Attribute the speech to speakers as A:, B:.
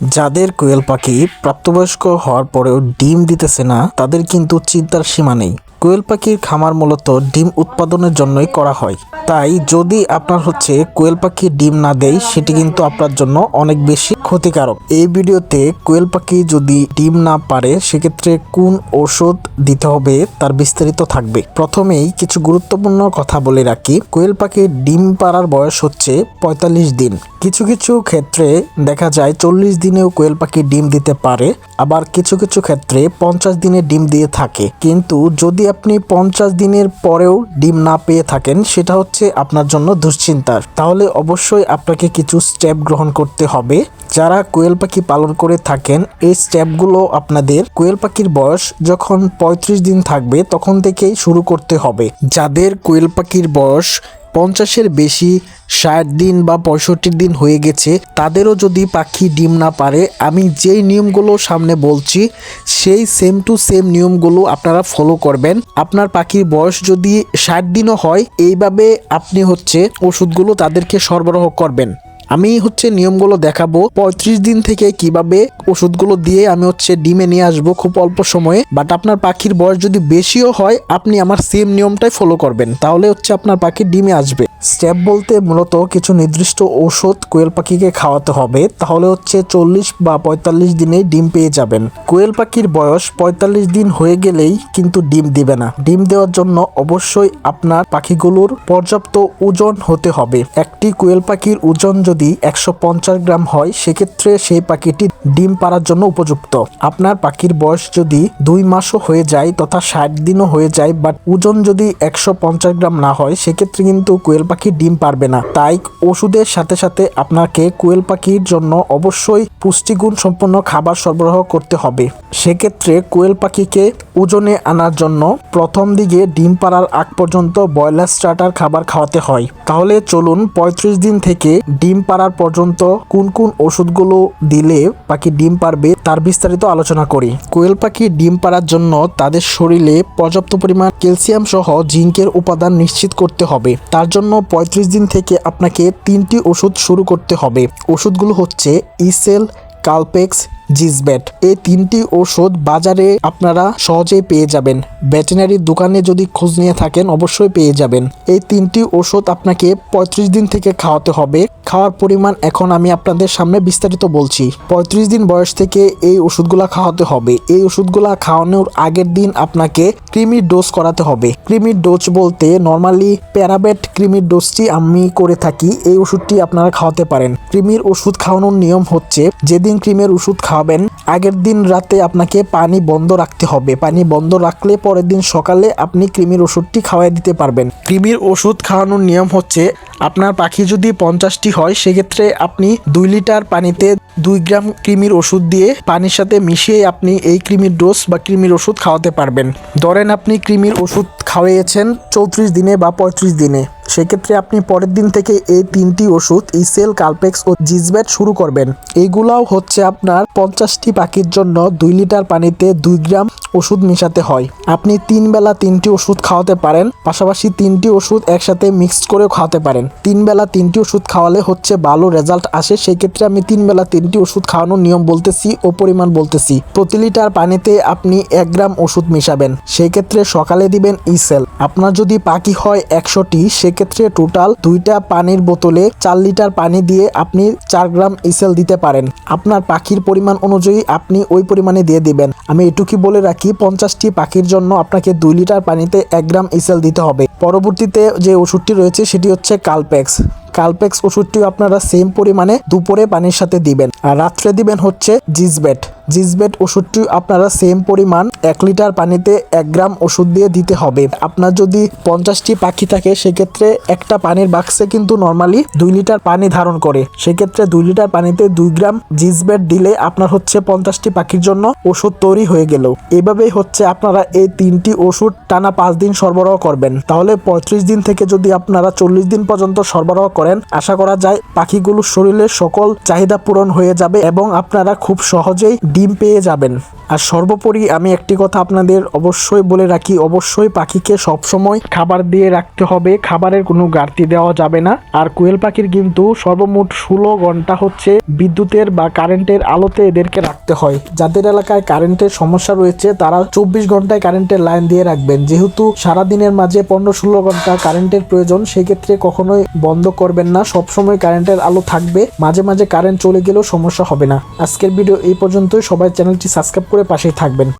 A: যাদের কোয়েল পাখি প্রাপ্তবয়স্ক হওয়ার পরেও ডিম দিতেছে না তাদের কিন্তু চিন্তার সীমা নেই। কোয়েল পাখির খামার মূলত ডিম উৎপাদনের জন্যই করা হয়। তাই যদি আপনার হচ্ছে কোয়েল পাখি ডিম না দেয়, সেটি কিন্তু আপনার জন্য অনেক বেশি ক্ষতিকারক। এই ভিডিওতে কোয়েল পাখি যদি ডিম না পারে, সেক্ষেত্রে কোন ওষুধ দিতে হবে তার বিস্তারিত থাকবে। প্রথমেই কিছু গুরুত্বপূর্ণ কথা বলে রাখি। কোয়েল পাখির ডিম পাড়ার বয়স হচ্ছে পঁয়তাল্লিশ দিন। কিছু কিছু ক্ষেত্রে দেখা যায় চল্লিশ দিনেও কোয়েল পাখি ডিম দিতে পারে, আবার কিছু কিছু ক্ষেত্রে পঞ্চাশ দিনে ডিম দিয়ে থাকে। কিন্তু যদি আপনি পঞ্চাশ দিনের পরেও ডিম না পেয়ে থাকেন, সেটা হচ্ছে আপনার জন্য দুশ্চিন্তার। তাহলে অবশ্যই আপনাকে কিছু স্টেপ গ্রহণ করতে হবে। যারা কোয়েল পাখি পালন করে থাকেন, এই স্টেপগুলো আপনাদের কোয়েল পাখির বয়স যখন পঁয়ত্রিশ দিন থাকবে, তখন থেকেই শুরু করতে হবে। যাদের কোয়েল পাখির বয়স পঞ্চাশের বেশি ষাট দিন বা পঁয়ষট্টি দিন হয়ে গেছে, তাদেরও যদি পাখি ডিম না পারে, আমি যেই নিয়মগুলো সামনে বলছি, সেই সেম টু সেম নিয়মগুলো আপনারা ফলো করবেন। আপনার পাখির বয়স যদি ষাট দিনও হয়, এইভাবে আপনি হচ্ছে ওষুধগুলো তাদেরকে সরবরাহ করবেন। আমি হচ্ছে নিয়মগুলো দেখাবো। পঁয়ত্রিশ দিন থেকে কীভাবে ওষুধগুলো দিয়ে আমি হচ্ছে ডিমে নিয়ে আসব খুব অল্প সময়ে। বাট আপনার পাখির বয়স যদি বেশিও হয়, আপনি আমার সেম নিয়মটাই ফলো করবেন। তাহলে হচ্ছে আপনার পাখি ডিমে আসবে। স্টেপ বলতে মূলত কিছু নির্দিষ্ট ওষুধ কোয়েল পাখিকে খাওয়াতে হবে। তাহলে হচ্ছে চল্লিশ বা পঁয়তাল্লিশ দিনেই ডিম পেয়ে যাবেন। কোয়েল পাখির বয়স পঁয়তাল্লিশ দিন হয়ে গেলেই কিন্তু ডিম দিবে না। ডিম দেওয়ার জন্য অবশ্যই আপনার পাখিগুলোর পর্যাপ্ত ওজন হতে হবে। একটি কোয়েল পাখির ওজন যদি একশো পঞ্চাশ গ্রাম হয়, সেক্ষেত্রে সেই পাখিটি ডিম পাড়ার জন্য উপযুক্ত। আপনার পাখির বয়স যদি দুই মাসও হয়ে যায় তথা ষাট দিনও হয়ে যায়, বাট ওজন যদি একশো পঞ্চাশ গ্রাম না হয়, সেক্ষেত্রে কিন্তু কোয়েল পাখি ডিম পারবে না। তাই ওষুধের সাথে সাথে আপনাকে কোয়েল পাখির জন্য অবশ্যই পুষ্টিগুণ সম্পন্ন খাবার সরবরাহ করতে হবে। সেক্ষেত্রে কোয়েল পাখিকে ওজনে আনার জন্য প্রথম দিকে ডিম পাড়ার আগ পর্যন্ত ব্রয়লার স্টার্টার খাবার খাওয়াতে হয়। তাহলে চলুন পঁয়ত্রিশ দিন থেকে ডিম পাড়ার পর্যন্ত কোন কোন ওষুধগুলো দিলে পাখি ডিম পারবে তার বিস্তারিত আলোচনা করি। কোয়েল পাখি ডিম পাড়ার জন্য তাদের শরীরে পর্যাপ্ত পরিমাণ ক্যালসিয়াম সহ জিঙ্কের উপাদান নিশ্চিত করতে হবে। তার জন্য পঁয়ত্রিশ দিন থেকে আপনাকে তিনটি ওষুধ শুরু করতে হবে। ওষুধগুলো হচ্ছে ইসেল কালপেক্স জিসব্যাট এই তিনটি ওষুধ বাজারে আপনারা সহজেই পেয়ে যাবেন। ভেটেনারির দোকানে যদি খোঁজ নিয়ে থাকেন, অবশ্যই পেয়ে যাবেন। এই তিনটি ওষুধ আপনাকে পঁয়ত্রিশ দিন থেকে খাওয়াতে হবে। খাওয়ার পরিমাণ এখন আমি আপনাদের সামনে বিস্তারিত বলছি। পঁয়ত্রিশ দিন বয়স থেকে এই ওষুধগুলা খাওয়াতে হবে। এই ওষুধগুলা খাওয়ানোর আগের দিন আপনাকে ক্রিমির ডোজ করাতে হবে। ক্রিমির ডোজ বলতে নর্মালি প্যারাবেট ক্রিমির ডোজটি আমি করে থাকি। এই ওষুধটি আপনারা খাওয়াতে পারেন। ক্রিমির ওষুধ খাওয়ানোর নিয়ম হচ্ছে, যেদিন ক্রিমের ওষুধ খাওয়াবেন আগের দিন রাতে আপনাকে পানি বন্ধ রাখতে হবে। পানি বন্ধ রাখলে পরের দিন সকালে আপনি ক্রিমির ওষুধটি খাওয়াই দিতে পারবেন। ক্রিমির ওষুধ খাওয়ানোর নিয়ম হচ্ছে, আপনার পাখি যদি পঞ্চাশটি হয়, সেক্ষেত্রে আপনি দুই লিটার পানিতে দুই গ্রাম কৃমির ওষুধ দিয়ে পানির সাথে মিশিয়ে আপনি এই কৃমির ডোজ বা কৃমির ওষুধ খাওয়াতে পারবেন। ধরেন আপনি কৃমির ওষুধ খাওয়িয়েছেন চৌত্রিশ দিনে বা পঁয়ত্রিশ দিনে। সেক্ষেত্রে আপনি পরের দিন থেকে এই তিনটি ওষুধ ইসেল কালপেক্স ও জিজব্যাট শুরু করবেন। এইগুলাও হচ্ছে আপনার পঞ্চাশটি পাখির জন্য দুই লিটার পানিতে দুই গ্রাম ওষুধ মেশাতে হয়। আপনি তিন বেলা তিনটি ওষুধ খাওয়াতে পারেন, পাশাপাশি তিনটি ওষুধ একসাথে মিক্সড করেও খাওয়াতে পারেন। তিন বেলা তিনটি ওষুধ খাওয়ালে হচ্ছে ভালো রেজাল্ট আসে সেই ক্ষেত্রে আমি তিন বেলা তিনটি ওষুধ খাওয়ানোর নিয়ম বলতেছি ও পরিমাণ বলতেছি। প্রতি লিটার পানিতে আপনি এক গ্রাম ওষুধ মিশাবেন সেই ক্ষেত্রে সকালে দিবেন ইসেল। আপনার যদি পাখি হয় একশোটি, সেক্ষেত্রে টোটাল দুইটা পানির বোতলে চার লিটার পানি দিয়ে আপনি চার গ্রাম ইসেল দিতে পারেন। আপনার পাখির পরিমাণ অনুযায়ী আপনি ওই পরিমাণে দিয়ে দিবেন। আমি এটুকুই বলে রাখি, পঞ্চাশটি পাখির জন্য আপনাকে দুই লিটার পানিতে এক গ্রাম ইসেল দিতে হবে। পরবর্তীতে যে ওষুধটি রয়েছে, সেটি হচ্ছে কালপেক্স কালপেক্স ওষুধটিও আপনারা সেম পরিমাণে দুপুরে পানির সাথে দিবেন। আর রাত্রে দিবেন হচ্ছে জিজবেট জিজবেট ওষুধটি আপনারা সেম পরিমাণ এক লিটার পানিতে এক গ্রাম ওষুধ দিয়ে দিতে হবে। আপনার যদি পঞ্চাশটি পাখি থাকে, সেক্ষেত্রে একটা পানির বাক্সে কিন্তু নর্মালি দুই লিটার পানি ধারণ করে। সেক্ষেত্রে দুই লিটার পানিতে দুই গ্রাম জিজবেট দিলে আপনার হচ্ছে পঞ্চাশটি পাখির জন্য ওষুধ তৈরি হয়ে গেল। এভাবেই হচ্ছে আপনারা এই তিনটি ওষুধ টানা পাঁচ দিন সরবরাহ করবেন। তাহলে পঁয়ত্রিশ দিন থেকে যদি আপনারা চল্লিশ দিন পর্যন্ত সরবরাহ করেন, আশা করা যায় পাখিগুলোর শরীরের সকল চাহিদা পূরণ হয়ে যাবে এবং আপনারা খুব সহজেই ডিম পেয়ে যাবেন। আর সর্বোপরি আমি একটি কথা আপনাদের অবশ্যই বলে রাখি, অবশ্যই পাখিকে সবসময় খাবার দিয়ে রাখতে হবে, খাবারের কোনো গাড়তি দেওয়া যাবে না। আর কোয়েল পাখির কিন্তু সর্বমোট ষোলো ঘণ্টা হচ্ছে বিদ্যুতের বা কারেন্টের আলোতে এদেরকে রাখতে হয়। যাদের এলাকায় কারেন্টের সমস্যা রয়েছে, তারা চব্বিশ ঘন্টায় কারেন্টের লাইন দিয়ে রাখবেন। যেহেতু সারাদিনের মাঝে পনেরো ষোলো ঘণ্টা কারেন্টের প্রয়োজন, সেক্ষেত্রে কখনোই বন্ধ করবেন না। সবসময় কারেন্টের আলো থাকবে। মাঝে মাঝে কারেন্ট চলে গেলেও সমস্যা হবে না। আজকের ভিডিও এই পর্যন্তই। সবাই চ্যানেলটি সাবস্ক্রাইব করে পাশেই থাকবেন।